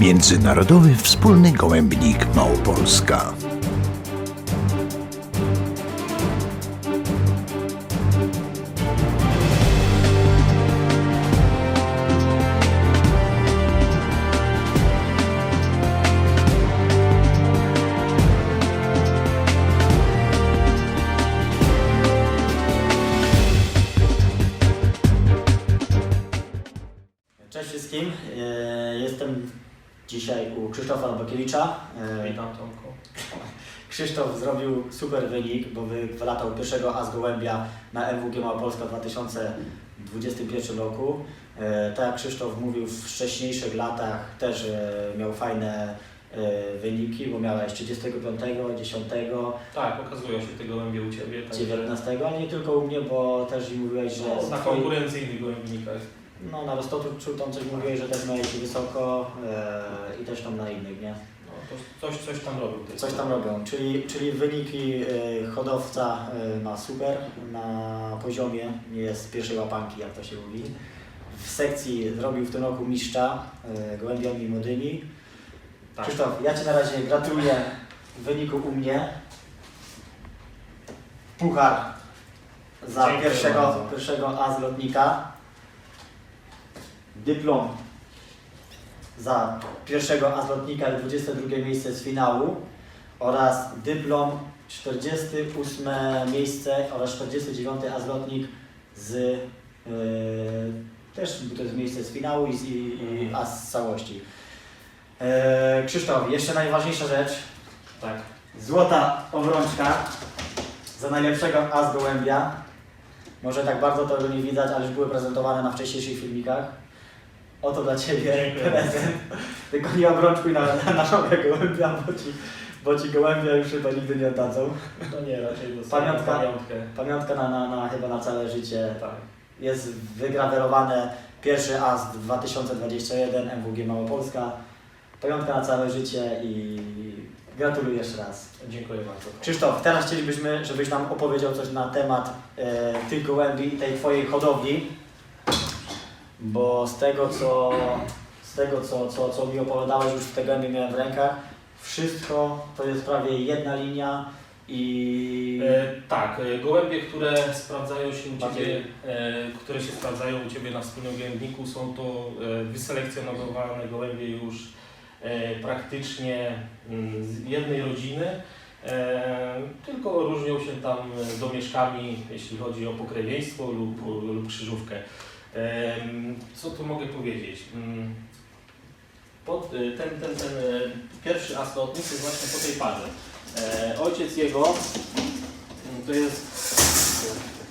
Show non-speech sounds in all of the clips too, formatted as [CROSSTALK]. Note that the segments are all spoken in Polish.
Międzynarodowy Wspólny Gołębnik Małopolska. Cześć wszystkim. E, Jestem dzisiaj u Krzysztofa Nowakiewicza. E, Witam Tomku. Krzysztof zrobił super wynik, bo wy- wylatał pierwszego As Gołębia na MWG Małopolska w 2021 roku. E, Tak jak Krzysztof mówił, w wcześniejszych latach też e, miał fajne wyniki, bo miałeś 35, 10, Tak, okazują się te gołębie u Ciebie. także- 19, ale nie tylko u mnie, bo też i mówiłeś, że No, na twoi- konkurencyjnych gołębnikach. No, na Roztoku tam coś mówiłeś, że też miałeś wysoko e, i też tam na innych, nie? No, to coś, coś tam robił. Coś tam robią, czyli, czyli wyniki y, hodowca y, ma super na poziomie, nie jest z pierwszej łapanki, jak to się mówi. W sekcji zrobił w tym roku mistrza y, gołębiami młodymi. Tak. Krzysztof, ja Ci na razie gratuluję wyniku u mnie. Puchar za Dziękuję pierwszego, bardzo. pierwszego A z lotnika. Dyplom za pierwszego A z lotnika i 22 miejsce z finału oraz dyplom 48 miejsce oraz 49 A z yy, też to jest miejsce z finału i, z- i, i A z całości. Eee, Krzysztof, jeszcze najważniejsza rzecz. Tak. Złota obrączka za najlepszego A z gołębia. Może tak bardzo tego nie widać, ale już były prezentowane na wcześniejszych filmikach. Oto dla Ciebie Dziękuję prezent. Tylko nie obrączkuj na, na, na nogę gołębia, bo ci, bo ci gołębia już chyba nigdy nie oddadzą. No nie, raczej dostanę Pamiątka. pamiątkę. Pamiątka na, na, na chyba na całe życie. Tak. Jest wygrawerowane pierwszy AS 2021 MWG Małopolska. Pamiątka na całe życie i gratuluję jeszcze raz. Dziękuję bardzo. Krzysztof, teraz chcielibyśmy, żebyś nam opowiedział coś na temat e, tych gołębi i tej Twojej hodowli, bo z tego, co, z tego co, co, co mi opowiadałeś, już te gołębie miałem w rękach, wszystko to jest prawie jedna linia i... E, tak, e, gołębie, które sprawdzają się u Ciebie, e, które się sprawdzają u Ciebie na wspólnym gołębniku są to e, wyselekcjonowane gołębie już e, praktycznie mm, z jednej rodziny. E, tylko różnią się tam domieszkami, jeśli chodzi o pokrewieństwo lub, lub krzyżówkę. Co tu mogę powiedzieć? Mm, Pod, e, ten, ten, ten e, pierwszy aslotnik jest właśnie po tej parze. E, ojciec jego mm, to jest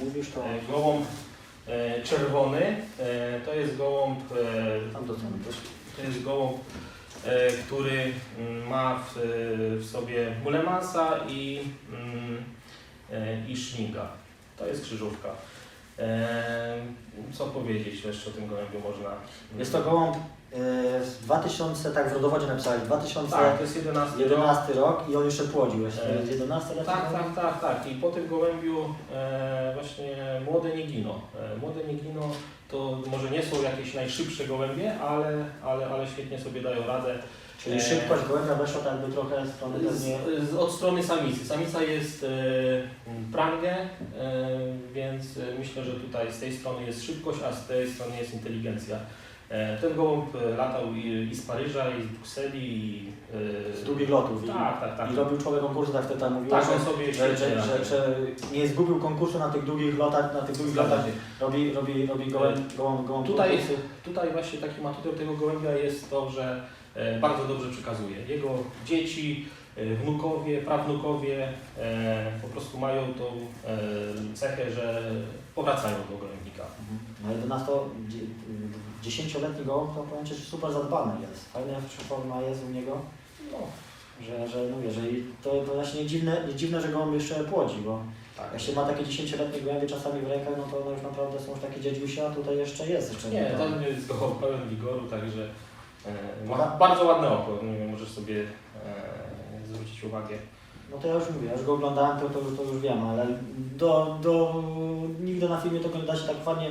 Mówisz to... e, gołąb czerwony, to jest gołąb, to jest gołąb, który mm, ma w, w sobie mulemansa i, i szlinga. To jest krzyżówka. Co powiedzieć jeszcze o tym gołębiu można? Jest to gołąb e, z 2000, tak w rodowodzie napisałeś, Tak, 2011 to jest 11 rok. rok i on jeszcze płodził, jeszcze E, to jest 11 lat? Tak, tak, tak, tak. I po tym gołębiu e, właśnie młode nie giną. E, młode nie giną to może nie są jakieś najszybsze gołębie, ale, ale, ale świetnie sobie dają radę. Czyli E, szybkość gołębia weszła tak jakby trochę z strony pewnie... Z, z, od strony samicy. Samica jest e, prangę, e, więc e, myślę, że tutaj z tej strony jest szybkość, a z tej strony jest inteligencja. E, ten gołąb latał i, i z Paryża, i z Brukseli, i e, Z długich lotów. I, Tak, tak, tak. I robił człowiek konkursy, tak wtedy tam mówiłeś, Tak, on sobie że, że, że, że nie zgubił konkursu na tych długich lotach, na tych długich Zgadza lotach. Robi, robi, robi gołąb, gołąb, gołąb Tutaj-. Tutaj właśnie takim atutem tego gołębia jest to, że bardzo dobrze przekazuje. Jego dzieci, e, wnukowie, prawnukowie e, po prostu mają tą e, cechę, że powracają do gołębnika. No 11, 10-letni gołąb to powiem Ci, że super zadbany jest. Fajna forma jest u niego. No, Że, że że i to, to właśnie nie dziwne, nie dziwne, że gołąb jeszcze płodzi, bo tak. jak się ma takie 10-letnie gołębie czasami w rękach, no to one już naprawdę są już takie dziedziusie, a tutaj jeszcze jest. Jeszcze Nie, to- to jest gołąb pełen wigoru, także e, ma Aha. bardzo ładne oko. Nie wiem, możesz sobie e, zwrócić uwagę. No to ja już mówię, ja już go oglądałem, to, to, to już wiem, ale do, do, nigdy na filmie tego nie da się tak fajnie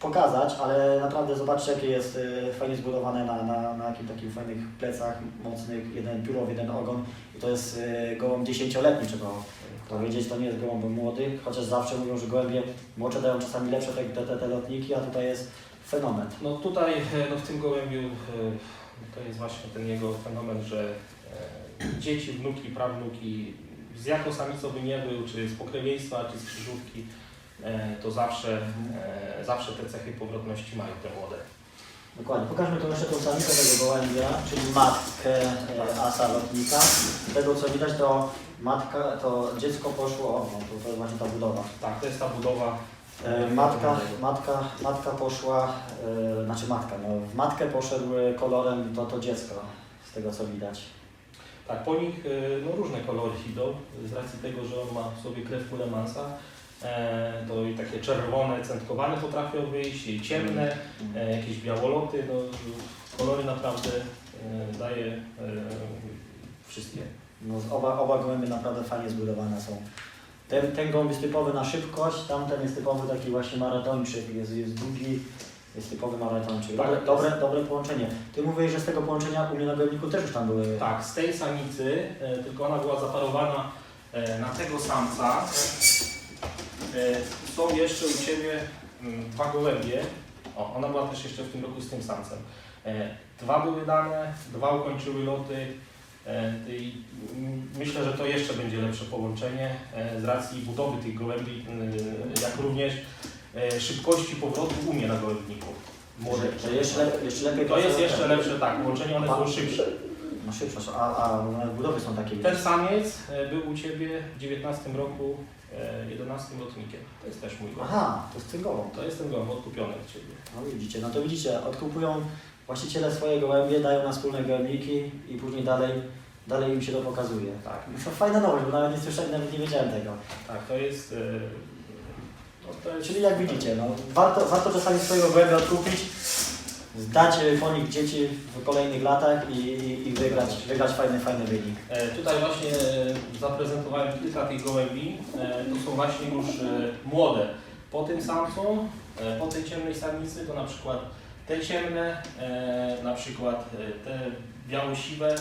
pokazać, ale naprawdę zobaczcie jakie jest y, fajnie zbudowane na, na, na jakim takim fajnych plecach mocnych, jeden piórow, jeden ogon i to jest gołąb dziesięcioletni trzeba powiedzieć, to nie jest gołąb młody, chociaż zawsze mówią, że gołębie młodsze dają czasami lepsze te, te, te lotniki, a tutaj jest fenomen. No tutaj e, no w tym gołębiu e, to jest właśnie ten jego fenomen, że e, dzieci, wnuki, prawnuki, z jaką samicą by nie był, czy z pokrewieństwa, czy z krzyżówki, to zawsze, zawsze te cechy powrotności mają te młode. Dokładnie. Pokażmy tu jeszcze tą samicę tego gołębia, czyli matkę asa lotnika. Z tego co widać to matka, to dziecko poszło, o, no, to, to jest właśnie ta budowa. Tak, to jest ta budowa. E, Matka, matka, matka poszła, e, znaczy matka, no, w matkę poszedł kolorem to, to dziecko, z tego co widać. Tak, po nich e, no, różne kolory idą, z racji tego, że on ma w sobie krew Kulemansa. To i takie czerwone, centkowane potrafią wyjść, i ciemne, jakieś białoloty, no, kolory naprawdę daje wszystkie. No, oba, oba gołębie naprawdę fajnie zbudowane są. Ten, ten gołąb jest typowy na szybkość, tamten jest typowy taki właśnie maratończyk, jest, jest długi, jest typowy maratończyk. Tak, Dobre, jest. dobre, dobre połączenie. Ty mówisz, że z tego połączenia u mnie na gołębniku też już tam były. Tak, z tej samicy, e, tylko ona była zaparowana e, na tego samca. E, Są jeszcze u Ciebie mm, dwa gołębie. O, ona była też jeszcze w tym roku z tym samcem. Dwa były dane, dwa ukończyły loty. E, I mm, myślę, że to jeszcze będzie lepsze połączenie e, z racji budowy tych gołębi, mm, jak również e, szybkości powrotu u mnie na gołębniku. Młode. Że, jeszcze, le, jeszcze lepiej To jest jeszcze lepsze, tak, połączenie one są szybsze. No szybsze, a, a budowy są takie. Ten samiec e, był u Ciebie w 19 roku e, 11 lotnikiem. To jest też mój gołąb. Aha, to jest ten gołąb. To jest ten gołąb odkupiony od Ciebie. No widzicie, no to widzicie, odkupują właściciele swoje gołębie, dają na wspólne gołębniki i później dalej, dalej im się to pokazuje. Tak, To fajna nowość, bo nawet nie słyszałem, nawet nie wiedziałem tego. tak, to jest... E, no, to jest Czyli jak widzicie, no, warto, warto czasami swojego gołębia odkupić, zdać nich dzieci w kolejnych latach i, i, i wygrać, wygrać fajny, fajny wynik. E, Tutaj właśnie e, zaprezentowałem kilka tych gołębi. E, To są właśnie już e, młode. Po tym samcu, e, po tej ciemnej samicy to na przykład te ciemne, e, na przykład e, te biało-siwe,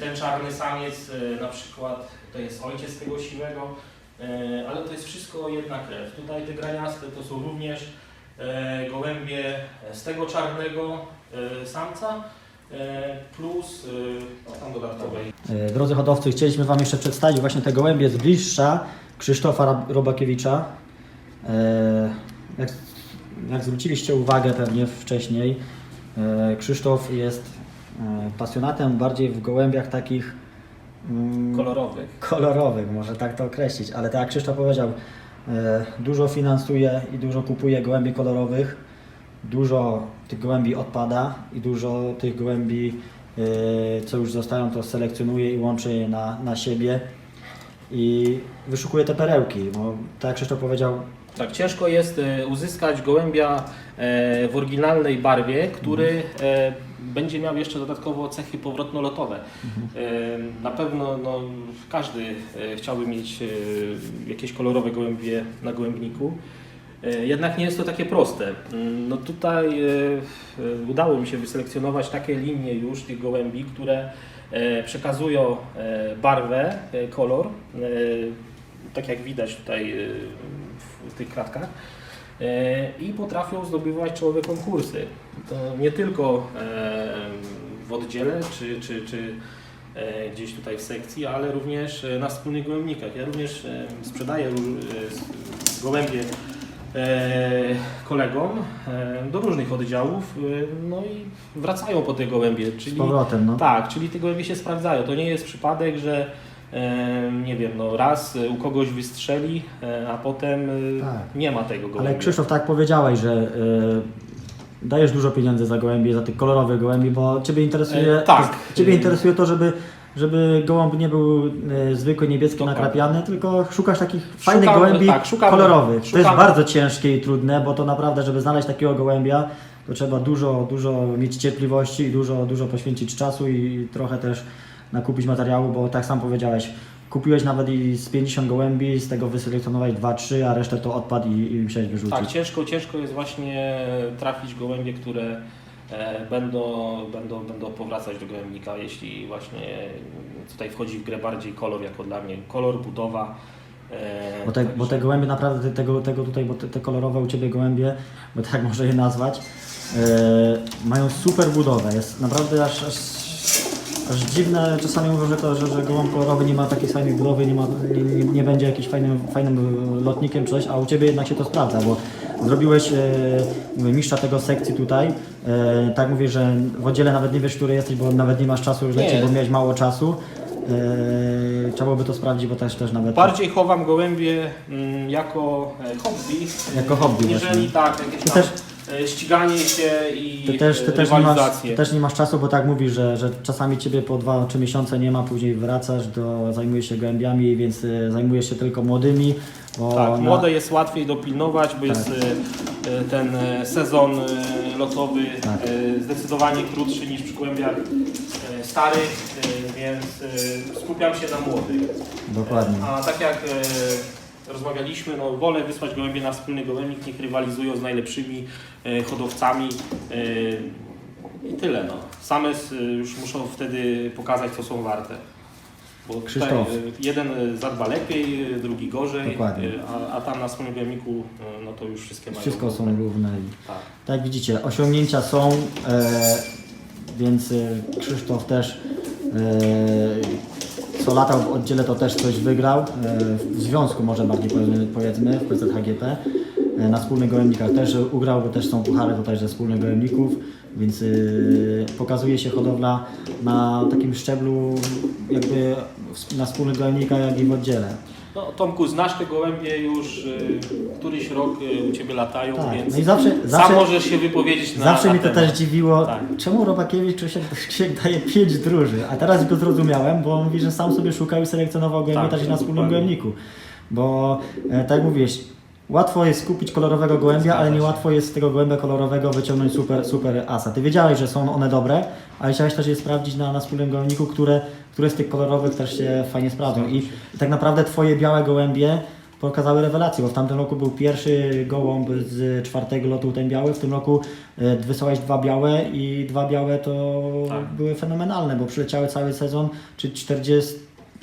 ten czarny samiec e, na przykład to jest ojciec tego siwego, e, ale to jest wszystko jedna krew. Tutaj te graniaste to są również e, gołębie z tego czarnego e, samca e, plus e, no, tam dodatkowej E, Drodzy hodowcy, chcieliśmy Wam jeszcze przedstawić właśnie te gołębie z bliższa Krzysztofa Robakiewicza. E, Jak, jak zwróciliście uwagę pewnie wcześniej, e, Krzysztof jest e, pasjonatem bardziej w gołębiach takich mm, kolorowych. kolorowych, może tak to określić, ale tak jak Krzysztof powiedział, e, dużo finansuje i dużo kupuje gołębi kolorowych, dużo tych gołębi odpada i dużo tych gołębi, e, co już zostają, to selekcjonuje i łączy je na, na siebie i wyszukuje te perełki, bo tak jak Krzysztof powiedział, Tak, ciężko jest e, uzyskać gołębia e, w oryginalnej barwie, który e, będzie miał jeszcze dodatkowo cechy powrotno-lotowe. E, Na pewno no, każdy e, chciałby mieć e, jakieś kolorowe gołębie na gołębniku. Jednak nie jest to takie proste. Mm, No tutaj udało mi się wyselekcjonować takie linie już tych gołębi, które przekazują barwę, kolor, tak jak widać tutaj w- tych kratkach i potrafią zdobywać czołowe konkursy. To nie tylko e, w oddziale czy, czy, czy e, gdzieś tutaj w sekcji, ale również e, na wspólnych gołębnikach. Ja również e, sprzedaję e, gołębie e, kolegom e, do różnych oddziałów, e, no i wracają po te gołębie, z czyli powrotem, no. tak, czyli te gołębie się sprawdzają. To nie jest przypadek, że e, nie wiem, no raz e, u kogoś wystrzeli, e, a potem e, Tak. nie ma tego gołębia. Ale Krzysztof, tak powiedziałeś, że y, dajesz dużo pieniędzy za gołębie, za tych kolorowych gołębi, bo Ciebie interesuje, E, tak. Ciebie interesuje to, żeby, żeby gołąb nie był y, zwykły niebieski Dokładnie. nakrapiany, tylko szukasz takich fajnych gołębi tak, szukam- kolorowych. To jest bardzo ciężkie i trudne, bo to naprawdę, żeby znaleźć takiego gołębia, to trzeba dużo, dużo mieć cierpliwości i dużo, dużo poświęcić czasu i trochę też nakupić materiału, bo tak sam powiedziałeś, kupiłeś nawet i z 50 gołębi, z tego wyselekcjonowałeś 2-3, a resztę to odpadł i, i musiałeś wyrzucić. Tak, ciężko, ciężko jest właśnie trafić gołębie, które e, będą, będą, będą powracać do gołębnika, jeśli właśnie tutaj wchodzi w grę bardziej kolor jako dla mnie. Kolor, budowa. e, Bo te, bo te gołębie naprawdę, te- tego, tego tutaj, bo te, te kolorowe u Ciebie gołębie, bo tak [LAUGHS] może je nazwać, e, mają super budowę. Jest naprawdę aż, aż, aż dziwne, czasami mówią, że, to, że, że gołąb kolorowy nie ma takiej fajnej budowy, nie, ma, nie, nie- nie będzie jakimś fajnym, fajnym lotnikiem czy coś, a u Ciebie jednak się to sprawdza, bo zrobiłeś e, mistrza tego sekcji tutaj, e, tak mówię, że w oddziale nawet nie wiesz, który jesteś, bo nawet nie masz czasu już lecieć, bo miałeś mało czasu. E, trzeba byłoby to sprawdzić, bo też, też nawet... Bardziej chowam gołębie mm, jako e, hobby. Jako hobby Jeżeli właśnie. tak, jakieś tam też- e, ściganie się i Ty też, ty, e, też nie masz, rywalizację. ty też nie masz czasu, bo tak mówisz, że, że czasami ciebie po dwa trzy miesiące nie ma, później wracasz, do, zajmujesz się gołębiami, więc y, zajmujesz się tylko młodymi. Bo Tak, na- młode jest łatwiej dopilnować, bo Tak. jest e, e, ten e, sezon e, lotowy Tak. e, zdecydowanie krótszy niż przy kłębiach e, starych, e, więc e, skupiam się na młodych. Dokładnie. A tak jak e, rozmawialiśmy, no, wolę wysłać gołębie na wspólny gołębnik, niech rywalizują z najlepszymi e, hodowcami e, i tyle. No. Same s- już muszą wtedy pokazać, co są warte. Bo tutaj Krzysztof. e, jeden e, zadba lepiej, e, drugi gorzej, e, a, a tam na wspólnym gołębniku e, no to już wszystkie mają. Wszystko są równe. równe. i- Tak. Tak jak widzicie, osiągnięcia są, e, więc e, Krzysztof też e, co latał w oddziale to też coś wygrał, e, w związku może bardziej powiedzmy, w PZHGP. E, Na wspólnych gołębnikach też ugrał, bo też są puchary tutaj ze wspólnych gołębników, więc e, pokazuje się hodowla na takim szczeblu jakby na wspólnych gołębnikach, jak i w oddziale. No, Tomku, znasz te gołębie już e, któryś rok e, u Ciebie latają, Tak, więc no i zawsze, sam zawsze, możesz się wypowiedzieć na Zawsze na mi to temat. też dziwiło, Tak. czemu Robakiewicz Krzysiek, Krzysiek [LAUGHS] daje pięć drużyn, a teraz go zrozumiałem, bo on mówi, że sam sobie szukał i selekcjonował gołębie Tak, też na wspólnym dokładnie. gołębniku. Bo e, tak jak mówiłeś, łatwo jest kupić kolorowego gołębia, ale niełatwo jest z tego gołębia kolorowego wyciągnąć super, super asa. Ty wiedziałeś, że są one dobre, ale chciałeś też je sprawdzić na, na wspólnym gołębniku, które, które z tych kolorowych też się fajnie sprawdzą. I, I tak naprawdę twoje białe gołębie pokazały rewelację, bo w tamtym roku był pierwszy gołąb z czwartego lotu ten biały, w tym roku e, wysłałeś dwa białe i dwa białe to Tak. były fenomenalne, bo przyleciały cały sezon, czy 40,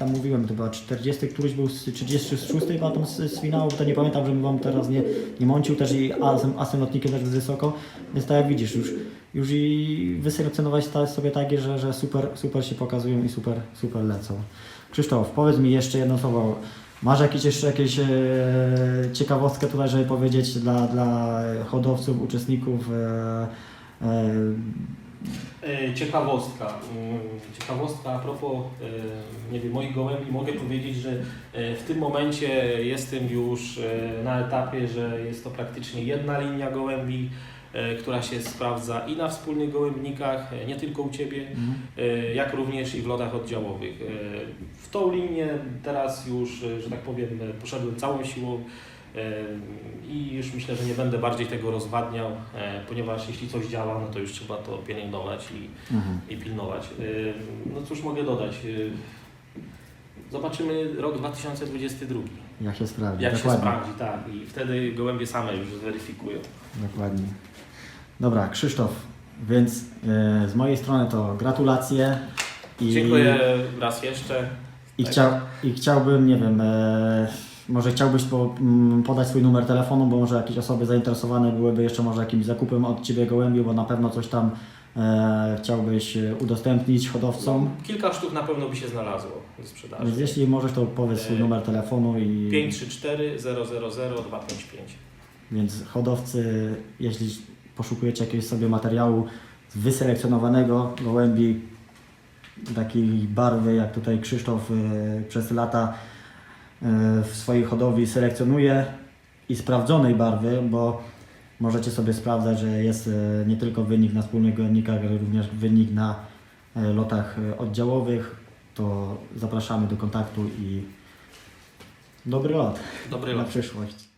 tam mówiłem, to była 40, któryś był z 36 chyba tam z, z finału, to nie pamiętam, żebym wam teraz nie, nie mącił, też i asem, asem lotnikiem też wysoko, więc tak jak widzisz, już, już i wyselekcjonowałeś ta- sobie takie, że, że super, super się pokazują i super, super lecą. Krzysztof, powiedz mi jeszcze jedno słowo. Masz jakieś jeszcze jakieś e, ciekawostkę tutaj, żeby powiedzieć dla, dla hodowców, uczestników? E, E, Ciekawostka. Mm, Ciekawostka a propos e, nie wiem, moich gołębi. Mogę powiedzieć, że e, w tym momencie jestem już e, na etapie, że jest to praktycznie jedna linia gołębi, e, która się sprawdza i na wspólnych gołębnikach, e, nie tylko u Ciebie, e, jak również i w lotach oddziałowych. E, W tą linię teraz już, e, że tak powiem, e, poszedłem całą siłą. E, I już myślę, że nie będę bardziej tego rozwadniał, e, ponieważ jeśli coś działa, no to już trzeba to pielęgnować i, mhm. i pilnować. No cóż mogę dodać? Y, Zobaczymy rok 2022. Jak się sprawdzi? Jak Dokładnie. się sprawdzi, tak. I wtedy gołębie same już zweryfikują. Dokładnie. Dobra, Krzysztof, więc e, z mojej strony to gratulacje. I, Dziękuję raz jeszcze. I, chciał, I chciałbym, nie wiem, e, może chciałbyś po, mm, podać swój numer telefonu, bo może jakieś osoby zainteresowane byłyby jeszcze może jakimś zakupem od Ciebie gołębi, bo na pewno coś tam e, chciałbyś e, udostępnić hodowcom. Kilka sztuk na pewno by się znalazło do sprzedaży. Więc jeśli możesz, to powiedz swój E, numer telefonu i 534 000 255. więc hodowcy, jeśli poszukujecie jakiegoś sobie materiału wyselekcjonowanego gołębi takiej barwy, jak tutaj Krzysztof e, przez lata w swojej hodowli selekcjonuje i sprawdzonej barwy, bo możecie sobie sprawdzać, że jest e, nie tylko wynik na wspólnych gołębnikach, ale również wynik na e, lotach oddziałowych, to zapraszamy do kontaktu i dobry lot Dobry na lot. przyszłość.